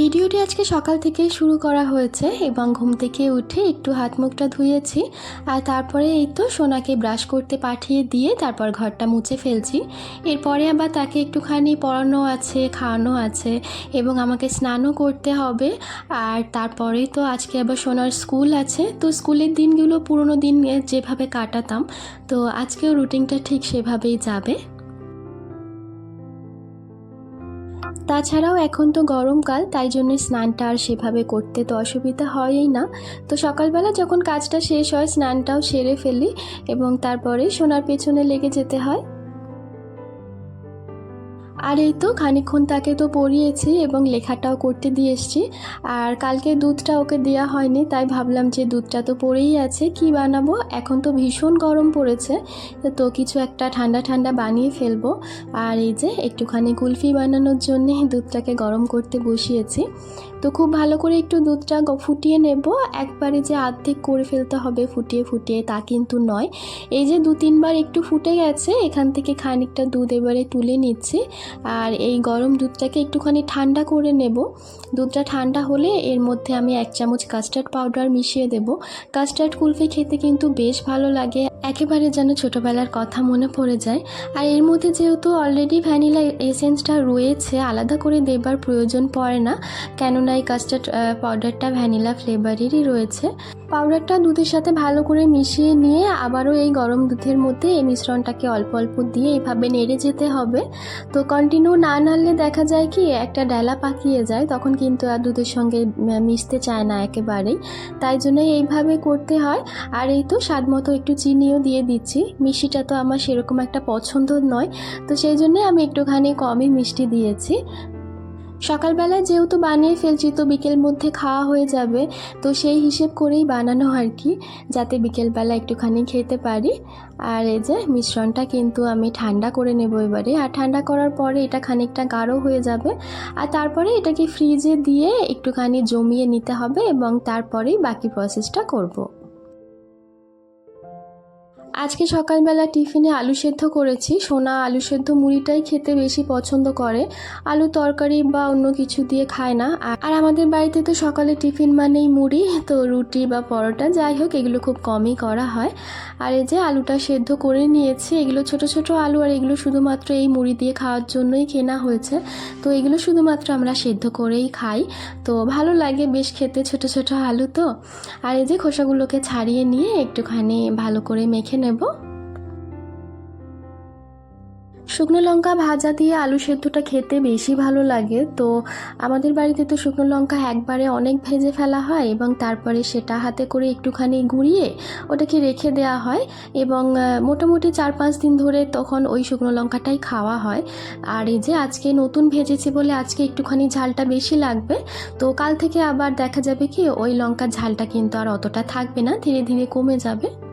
ভিডিওটি আজকে সকাল থেকে শুরু করা হয়েছে এবং ঘুম থেকে উঠে একটু হাত মুখটা ধুয়েছি আর তারপরে এই তো সোনাকে ব্রাশ করতে পাঠিয়ে দিয়ে তারপর ঘরটা মুছে ফেলছি। এরপরে আবার তাকে একটুখানি পড়ানো আছে, খাওয়ানো আছে এবং আমাকে স্নানও করতে হবে। আর তারপরেই তো আজকে আবার সোনার স্কুল আছে। তো স্কুলের দিনগুলো পুরোনো দিন যেভাবে কাটাতাম, তো আজকেও রুটিনটা ঠিক সেভাবেই যাবে। তাছাড়াও এখন তো গরমকাল, তাই জন্য স্নানটা আর সেভাবে করতে তো অসুবিধা হয়ই না। তো সকালবেলা যখন কাজটা শেষ হয়, স্নানটাও সেরে ফেলি এবং তারপরে সোনার পেছনে লেগে যেতে হয়। আর এই তো খানিক্ষণ তাকে তো পড়িয়েছি এবং লেখাটাও করতে দিয়ে এসছি। আর কালকে দুধটা ওকে দেওয়া হয়নি, তাই ভাবলাম যে দুধটা তো পড়েই আছে, কি বানাবো? এখন তো ভীষণ গরম পড়েছে, তো কিছু একটা ঠান্ডা ঠান্ডা বানিয়ে ফেলব। আর এই যে একটুখানি কুলফি বানানোর জন্যে দুধটাকে গরম করতে বসিয়েছি। তো খুব ভালো করে একটু দুধটা ফুটিয়ে নেব। একবারে যে আর্ধেক করে ফেলতে হবে ফুটিয়ে ফুটিয়ে তা কিন্তু নয়। এই যে দু তিনবার একটু ফুটে গেছে, এখান থেকে খানিকটা দুধ এবারে তুলে নিচ্ছি। আর এই গরম দুধটাকে একটুখানি ঠান্ডা করে নেব। দুধটা ঠান্ডা হলে এর মধ্যে আমি এক চামচ কাস্টার্ড পাউডার মিশিয়ে দেব। কাস্টার্ড কুলফি খেতে কিন্তু বেশ ভালো লাগে। একেবারে যেন ছোটোবেলার কথা মনে পড়ে যায়। আর এর মধ্যে যেহেতু অলরেডি ভ্যানিলা এসেন্সটা রয়েছে, আলাদা করে দেবার প্রয়োজন পড়ে না। কেননা এই কাস্টার্ড পাউডারটা ভ্যানিলা ফ্লেভারেরই রয়েছে। পাউডারটা দুধের সাথে ভালো করে মিশিয়ে নিয়ে আবারও এই গরম দুধের মধ্যে এই মিশ্রণটাকে অল্প অল্প দিয়ে এভাবে নেড়ে যেতে হবে। তো কন্টিনিউ না নাড়লে দেখা যায় কি, একটা ডালা পাকিয়ে যায়, তখন কিন্তু আর দুধের সঙ্গে মিশতে চায় না একেবারেই। তাই জন্য এইভাবে করতে হয়। আর এই তো স্বাদ মতো একটু চিনিও দিয়ে দিচ্ছি। মিষ্টিটা তো আমার সেরকম একটা পছন্দ নয়, তো সেই জন্য আমি একটুখানি কমই মিষ্টি দিয়েছি। সকালবেলায় যেহেতু বানিয়ে ফেলছি, তো বিকেল মধ্যে খাওয়া হয়ে যাবে, তো সেই হিসেব করেই বানানো আর কি, যাতে বিকেলবেলা একটুখানি খেতে পারি। আর এই যে মিশ্রণটা কিন্তু আমি ঠান্ডা করে নেব এবারে, আর ঠান্ডা করার পরে এটা খানিকটা গাঢ় হয়ে যাবে। আর তারপরে এটাকে ফ্রিজে দিয়ে একটুখানি জমিয়ে নিতে হবে এবং তারপরেই বাকি প্রসেসটা করব। আজকে সকালবেলা টিফিনে আলু সেদ্ধ করেছি। সোনা আলু সেদ্ধ মুড়িটাই খেতে বেশি পছন্দ করে। আলু তরকারি বা অন্য কিছু দিয়ে খায় না। আর আমাদের বাড়িতে তো সকালে টিফিন মানেই মুড়ি, তো রুটি বা পরোটা, যাই হোক, এগুলো খুব কমই করা হয়। আর এই যে আলুটা সেদ্ধ করে নিয়েছি, এগুলো ছোট ছোট আলু আর এগুলো শুধুমাত্র এই মুড়ি দিয়ে খাওয়ার জন্যই কেনা হয়েছে। তো এগুলো শুধুমাত্র আমরা সেদ্ধ করেই খাই। তো ভালো লাগে বেশ খেতে ছোট ছোট আলু তো। আর এই যে খোসাগুলোকে ছাড়িয়ে নিয়ে একটুখানি ভালো করে মেখে নেব। শুকনো লঙ্কা ভাজা দিয়ে আলু সেদ্ধটা খেতে বেশি ভালো লাগে। তো আমাদের বাড়িতে তো শুকনো লঙ্কা একবারে অনেক ভেজে ফেলা হয় এবং তারপরে সেটা হাতে করে একটুখানি গুঁড়িয়ে ওটাকে রেখে দেওয়া হয় এবং মোটামুটি চার পাঁচ দিন ধরে তখন ওই শুকনো লঙ্কাটাই খাওয়া হয়। আর এই যে আজকে নতুন ভেজেছি বলে আজকে একটুখানি ঝালটা বেশি লাগবে, তো কাল থেকে আবার দেখা যাবে কি ওই লঙ্কার ঝালটা কিন্তু আর অতটা থাকবে না, ধীরে ধীরে কমে যাবে।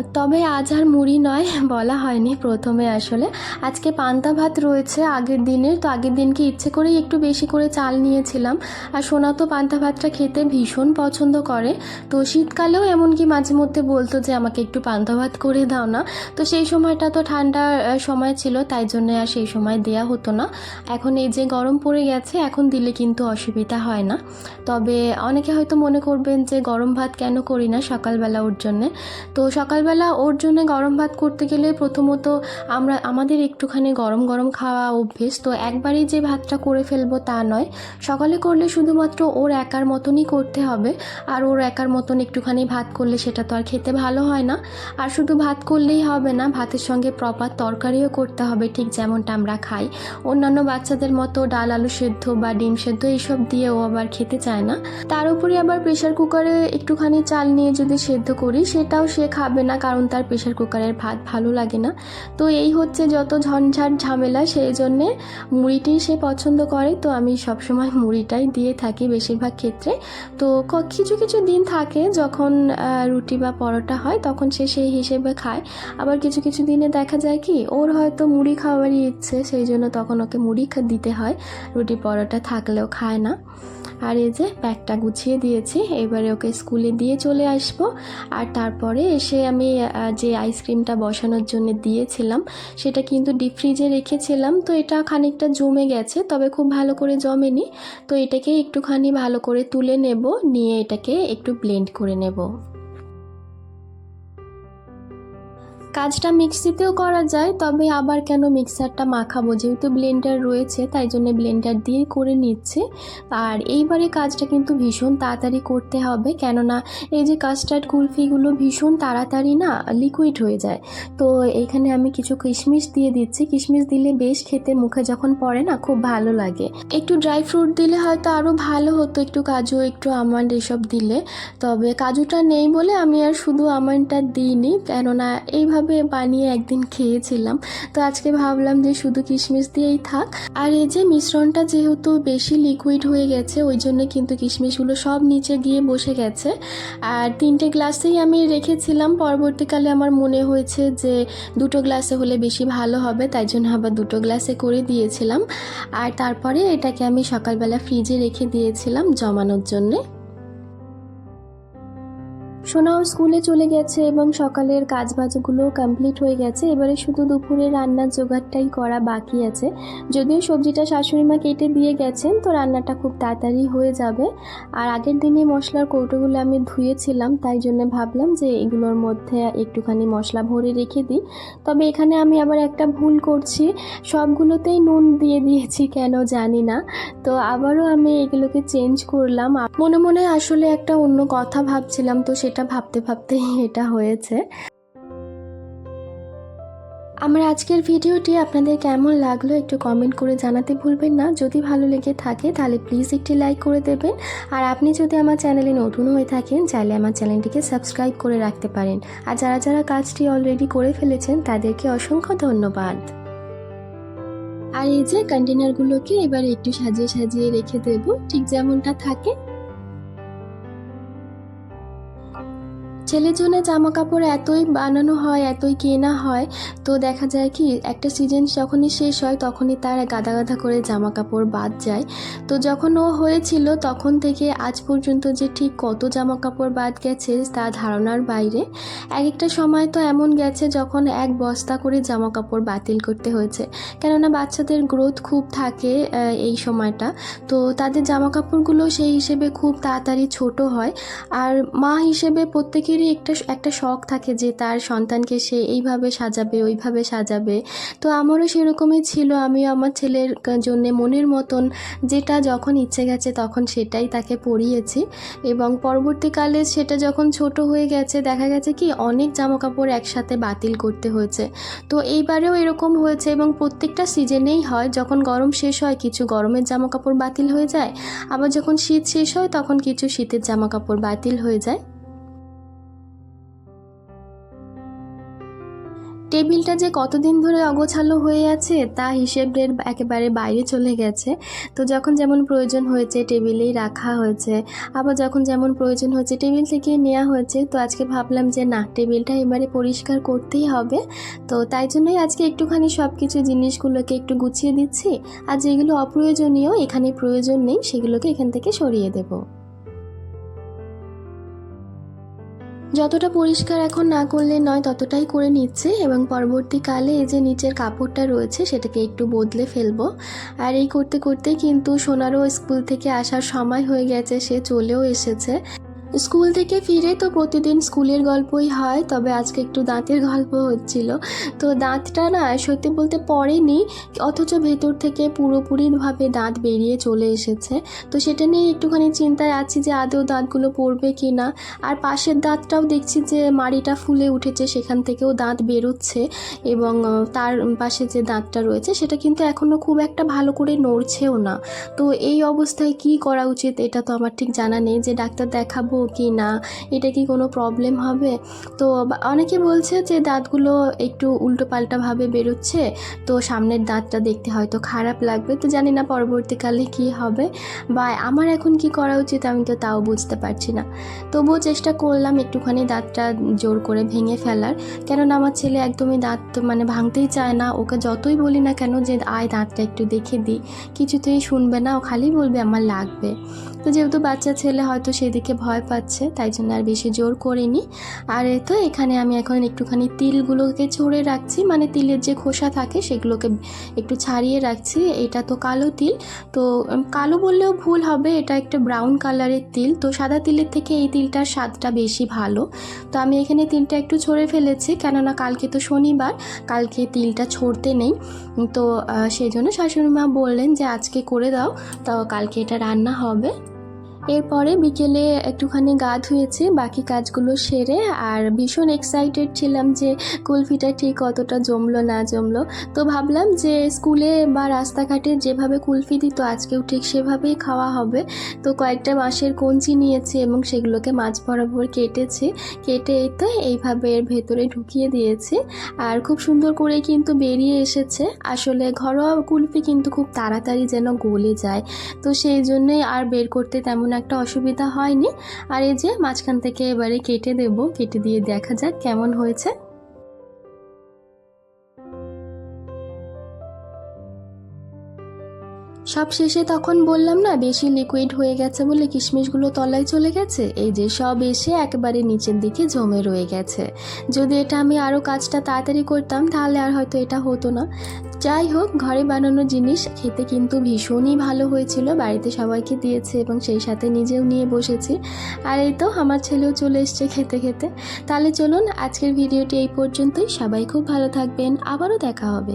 তবে আজ আর মুড়ি নয়, বলা হয়নি প্রথমে আসলে। আজকে পান্তা ভাত রয়েছে আগের দিনের, তো আগের দিনকে ইচ্ছে করেই একটু বেশি করে চাল নিয়েছিলাম। আর সোনা তো পান্তা ভাতটা খেতে ভীষণ পছন্দ করে। তো শীতকালেও এমনকি মাঝে মধ্যে বলতো যে, আমাকে একটু পান্তা ভাত করে দাও না। তো সেই সময়টা তো ঠান্ডার সময় ছিল, তাই জন্য আর সেই সময় দেয়া হতো না। এখন এই যে গরম পড়ে গেছে, এখন দিলে কিন্তু অসুবিধা হয় না। তবে অনেকে হয়তো মনে করবেন যে, গরম ভাত কেন করি না সকালবেলা ওর জন্যে? তো সকালবেলা ওর জন্য গরম ভাত করতে গেলে প্রথমত আমরা, আমাদের একটুখানি গরম গরম খাওয়া অভ্যেস, তো একবারেই যে ভাতটা করে ফেলব তা নয়। সকালে করলে শুধুমাত্র ওর একার মতনই করতে হবে, আর ওর একার মতন একটুখানি ভাত করলে সেটা তো আর খেতে ভালো হয় না। আর শুধু ভাত করলেই হবে না, ভাতের সঙ্গে প্রপার তরকারিও করতে হবে, ঠিক যেমনটা আমরা খাই। অন্যান্য বাচ্চাদের মতো ডাল, আলু সেদ্ধ বা ডিম সেদ্ধ এইসব দিয়ে ও আবার খেতে চায় না। তার উপরে আবার প্রেশার কুকারে একটুখানি চাল নিয়ে যদি সেদ্ধ করি, সেটাও সে খাবে না। না, কারণ তার প্রেশার কুকারের ভাত ভালো লাগে না। তো এই হচ্ছে যত ঝঞ্ঝাট ঝামেলা, সেই জন্যে মুড়িটি সে পছন্দ করে। তো আমি সবসময় মুড়িটাই দিয়ে থাকি বেশিরভাগ ক্ষেত্রে। তো কিছু কিছু দিন থাকে যখন রুটি বা পরোটা হয়, তখন সে সেই হিসেবে খায়। আবার কিছু কিছু দিনে দেখা যায় কি, ওর হয়তো মুড়ি খাওয়ারই ইচ্ছে, সেই জন্য তখন ওকে মুড়ি দিতে হয়। রুটি, পরোটা থাকলেও খায় না। আর এই যে ব্যাগটা গুছিয়ে দিয়েছি, এবারে ওকে স্কুলে দিয়ে চলে আসব। আর তারপরে এসে আমি যে আইসক্রিমটা বসানোর জন্য দিয়েছিলাম, সেটা কিন্তু ডিপ ফ্রিজে রেখেছিলাম। তো এটা খানিকটা জমে গেছে, তবে খুব ভালো করে জমেনি। তো এটাকে একটুখানি ভালো করে তুলে নেব, নিয়ে এটাকে একটু ব্লেন্ড করে নেব। কাজটা মিক্সিতেও করা যায়, তবে আবার কেন মিক্সারটা মাখাবো? যেহেতু ব্লেন্ডার রয়েছে, তাই জন্য ব্লেন্ডার দিয়ে করে নিচ্ছে। আর এইবারে কাজটা কিন্তু ভীষণ তাড়াতাড়ি করতে হবে, কেননা এই যে কাস্টার্ড কুলফিগুলো ভীষণ তাড়াতাড়ি না লিকুইড হয়ে যায়। তো এখানে আমি কিছু কিশমিশ দিয়ে দিচ্ছি। কিশমিশ দিলে বেশ খেতে মুখে যখন পড়ে না, খুব ভালো লাগে। একটু ড্রাই ফ্রুট দিলে হয়তো আরও ভালো হতো, একটু কাজু, একটু আমন্ড এসব দিলে। তবে কাজুটা নেই বলে আমি আর শুধু আমন্ডটা দিইনি, কেননা এইভাবে বানিয়ে একদিন খেয়েছিলাম। তো আজকে ভাবলাম যে শুধু কিশমিশ দিয়েই থাক। আর এই যে মিশ্রণটা যেহেতু বেশি লিকুইড হয়ে গেছে, ওই জন্য কিন্তু কিশমিশগুলো সব নিচে গিয়ে বসে গেছে। আর তিনটে গ্লাসেই আমি রেখেছিলাম। পরবর্তীকালে আমার মনে হয়েছে যে দুটো গ্লাসে হলে বেশি ভালো হবে, তাই জন্য আবার দুটো গ্লাসে করে দিয়েছিলাম। আর তারপরে এটাকে আমি সকালবেলা ফ্রিজে রেখে দিয়েছিলাম জমানোর জন্যে। সোনাও স্কুলে চলে গেছে এবং সকালের কাজ বাজগুলো কমপ্লিট হয়ে গেছে। এবারে শুধু দুপুরে রান্নার জোগাড়টাই করা বাকি আছে। যদিও সবজিটা শাশুড়ি মা কেটে দিয়ে গেছেন, তো রান্নাটা খুব তাড়াতাড়ি হয়ে যাবে। আর আগের দিনে মশলার কৌটোগুলো আমি ধুয়েছিলাম, তাই জন্য ভাবলাম যে এগুলোর মধ্যে একটুখানি মশলা ভরে রেখে দিই। তবে এখানে আমি আবার একটা ভুল করছি। সবগুলোতেই নুন দিয়ে দিয়েছি কেন জানি না। তো আবারও আমি এগুলোকে চেঞ্জ করলাম। মনে মনে আসলে একটা অন্য কথা ভাবছিলাম, তো সেটা ভাবতে ভাবতেই এটা হয়েছে। আমার আজকের ভিডিওটি আপনাদের কেমন লাগল একটু কমেন্ট করে জানাতে ভুলবেন না। যদি ভালো লেগে থাকে তাহলে প্লিজ একটি লাইক করে দেবেন। আর আপনি যদি আমার চ্যানেলে নতুন হয়ে থাকেন চাইলে আমার চ্যানেলটিকে সাবস্ক্রাইব করে রাখতে পারেন। আর যারা যারা কাজটি অলরেডি করে ফেলেছেন তাদেরকে অসংখ্য ধন্যবাদ। আর এই যে কন্টেনারগুলোকে এবার একটু সাজিয়ে সাজিয়ে রেখে দেব, ঠিক যেমনটা থাকে ছেলের জন্য জামা কাপড় এতই বানানো হয়, এতই কেনা হয়, তো দেখা যায় কি একটা সিজন যখনই শেষ হয়, তখনই তার গাদা গাদা করে জামা কাপড় বাদ যায়। তো যখন ও হয়েছিল, তখন থেকে আজ পর্যন্ত যে ঠিক কত জামা কাপড় বাদ গেছে, তা ধারণার বাইরে। এক একটা সময় তো এমন গেছে যখন এক বস্তা করে জামা কাপড় বাতিল করতে হয়েছে। কেননা বাচ্চাদের গ্রোথ খুব থাকে এই সময়টা। তো তাদের জামা কাপড়গুলো সেই হিসেবে খুব তাড়াতাড়ি ছোট হয়। আর মা হিসেবে প্রত্যেকেরই একটা একটা শখ থাকে যে তার সন্তানকে সে এইভাবে সাজাবে, ওইভাবে সাজাবে। তো আমারও সেরকমই ছিল। আমিও আমার ছেলের জন্য মনের মতন যেটা যখন ইচ্ছে গেছে তখন সেটাই তাকে পরিয়েছি। এবং পরবর্তীকালে সেটা যখন ছোট হয়ে গেছে, দেখা গেছে কি অনেক জামা কাপড় একসাথে বাতিল করতে হয়েছে। তো এইবারেও এরকম হয়েছে এবং প্রত্যেকটা সিজনেই হয়। যখন গরম শেষ হয়, কিছু গরমের জামা কাপড় বাতিল হয়ে যায়। আবার যখন শীত শেষ হয়, তখন কিছু শীতের জামা কাপড় বাতিল হয়ে যায়। টেবিলটা যে কতদিন ধরে অগোছালো হয়ে আছে, তা হিসেবের একেবারে বাইরে চলে গেছে। তো যখন যেমন প্রয়োজন হয়েছে টেবিলেই রাখা হয়েছে, আবার যখন যেমন প্রয়োজন হয়েছে টেবিল থেকে নেওয়া হয়েছে, তো আজকে ভাবলাম যে না, টেবিলটা এবারে পরিষ্কার করতেই হবে। তো তাই জন্যই আজকে একটুখানি সব কিছু জিনিসগুলোকে একটু গুছিয়ে দিচ্ছি। আর যেগুলো অপ্রয়োজনীয়, এখানে প্রয়োজন নেই, সেগুলোকে এখান থেকে সরিয়ে দেবো। যতটা পরিষ্কার এখন না করলে নয়, ততটাই করে নিচ্ছে এবং পরবর্তীকালে এই যে নিচের কাপড়টা রয়েছে, সেটাকে একটু বদলে ফেলব। আর এই করতে করতে কিন্তু সোনারও স্কুল থেকে আসার সময় হয়ে গেছে, সে চলেও এসেছে। স্কুল থেকে ফিরে তো প্রতিদিন স্কুলের গল্পই হয়, তবে আজকে একটু দাঁতের গল্প হচ্ছিল। তো দাঁতটা না সত্যি বলতে পড়েনি, অথচ ভেতর থেকে পুরোপুরিভাবে দাঁত বেরিয়ে চলে এসেছে। তো সেটা নিয়ে একটুখানি চিন্তায় আছি যে আদৌ দাঁতগুলো পড়বে কি না আর পাশের দাঁতটাও দেখছি যে মাড়িটা ফুলে উঠেছে, সেখান থেকেও দাঁত বেরোচ্ছে এবং তার পাশে যে দাঁতটা রয়েছে, সেটা কিন্তু এখনও খুব একটা ভালো করে নড়ছেও না। তো এই অবস্থায় কি করা উচিত, এটা তো আমার ঠিক জানা নেই। যে ডাক্তার দেখাবো কি না? এটা কি কোনো প্রবলেম হবে? তো অনেকে বলছে যে দাঁতগুলো একটু উল্টো পাল্টাভাবে বেরোচ্ছে, তো সামনের দাঁতটা দেখতে হয়তো খারাপ লাগবে। তো জানি না পরবর্তীকালে কি হবে বা আমার এখন কি করা উচিত আমি তো তাও বুঝতে পারছি না। তবুও চেষ্টা করলাম একটুখানি দাঁতটা জোর করে ভেঙে ফেলার। কেননা আমার ছেলে একদমই দাঁত মানে ভাঙতেই চায় না। ওকে যতই বলি না কেন যে, আয় দাঁতটা একটু দেখে দিই কিছুতেই শুনবে না, ও খালি বলবে, আমার লাগবে। তো যেহেতু বাচ্চা ছেলে হয়তো সেদিকে ভয় পাচ্ছে, তাই জন্য আর বেশি জোর করিনি। আর এই তো এখানে আমি এখন একটুখানি তিলগুলোকে ছড়ে রাখছি মানে তিলের যে খোসা থাকে সেগুলোকে একটু ছাড়িয়ে রাখছি। এটা তো কালো তিল, তো কালো বললেও ভুল হবে, এটা একটা ব্রাউন কালারের তিল। তো সাদা তিলের থেকে এই তিলটার স্বাদটা বেশি ভালো। তো আমি এখানে তিলটা একটু ছড়ে ফেলেছি, কেননা কালকে তো শনিবার, কালকে তিলটা ছড়তে নেই। তো সেই জন্য শাশুড়ি মা বললেন যে আজকে করে দাও তো কালকে এটা রান্না হবে। এরপরে বিকেলে একটুখানি গা ধুয়েছি, বাকি কাজগুলো সেরে আর ভীষণ এক্সাইটেড ছিলাম যে কুলফিটা ঠিক কতটা জমলো না জমলো। তো ভাবলাম যে স্কুলে বা রাস্তাঘাটে যেভাবে কুলফি দিত, আজকেও ঠিক সেভাবেই খাওয়া হবে। তো কয়েকটা মাসের কঞ্চি নিয়েছি এবং সেগুলোকে মাছ বরাবর কেটেছি। কেটে তো এইভাবে এর ভেতরে ঢুকিয়ে দিয়েছি। আর খুব সুন্দর করে কিন্তু বেরিয়ে এসেছে। আসলে ঘরোয়া কুলফি কিন্তু খুব তাড়াতাড়ি যেন গলে যায়। তো সেই জন্যই আর বের করতে তেমন একটা অসুবিধা হয়নি। আর এই যে মাঝখান থেকে এবারে কেটে দেব, কেটে দিয়ে দেখা যাক কেমন হয়েছে। সব শেষে তখন বললাম, না, বেশি লিকুইড হয়ে গেছে বলে কিশমিশগুলো তলায় চলে গেছে। এই যে সব এসে একেবারে নিচের দিকে জমে রয়ে গেছে। যদি এটা আমি আরও কাজটা তাড়াতাড়ি করতাম, তাহলে আর হয়তো এটা হতো না। যাই হোক, ঘরে বানানো জিনিস খেতে কিন্তু ভীষণই ভালো হয়েছিল। বাড়িতে সবাইকে দিয়েছে এবং সেই সাথে নিজেও নিয়ে বসেছি। আর এই তো, আমার ছেলেও চলে এসছে খেতে খেতে। তাহলে চলুন, আজকের ভিডিওটি এই পর্যন্তই। সবাই খুব ভালো থাকবেন। আবারও দেখা হবে।